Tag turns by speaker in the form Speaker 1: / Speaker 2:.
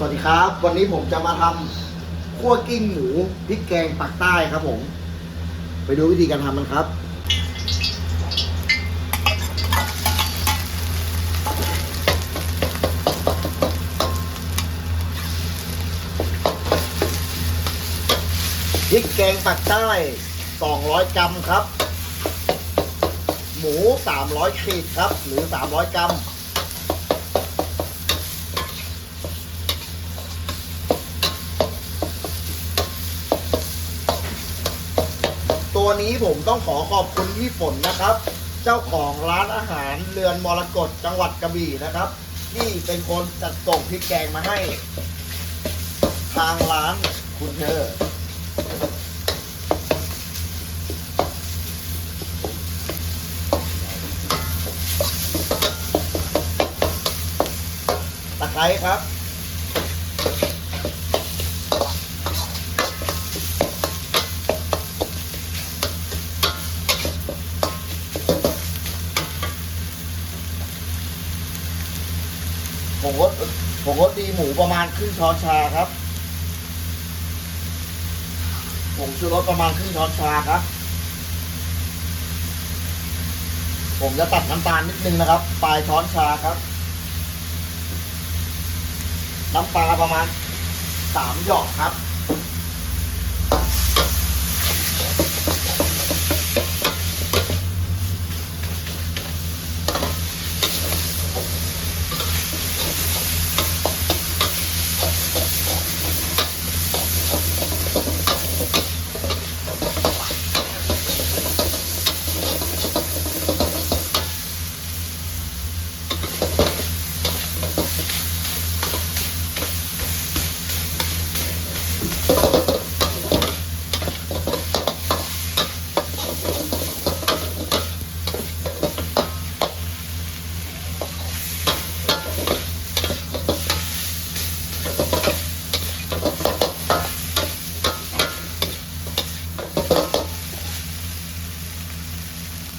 Speaker 1: สวัสดีครับ วันนี้ผมจะมาทำคั่วกิ้งหมูพริกแกงปักใต้ครับผม ไปดูวิธีการทำมันครับ พริกแกงปักใต้ 200 กรัมครับ หมู 300ขีดครับ หรือ 300 กรัม ตัวนี้ผมต้องขอขอบคุณพี่ฝนนะครับ เจ้าของร้านอาหารเรือนมรกตจังหวัดกระบี่นะครับที่เป็นคนจัดส่งพริกแกงมาให้ ทางร้านคุณเธอ ตะไคร้ครับ ผมก็ผมก็ตีหมูประมาณครึ่งช้อนชาครับผมชูรสประมาณครึ่งช้อนชาครับ ผมจะตัดน้ำตาลนิดนึงนะครับ ปลายช้อนชาครับ น้ำปลาประมาณสามหยอกครับ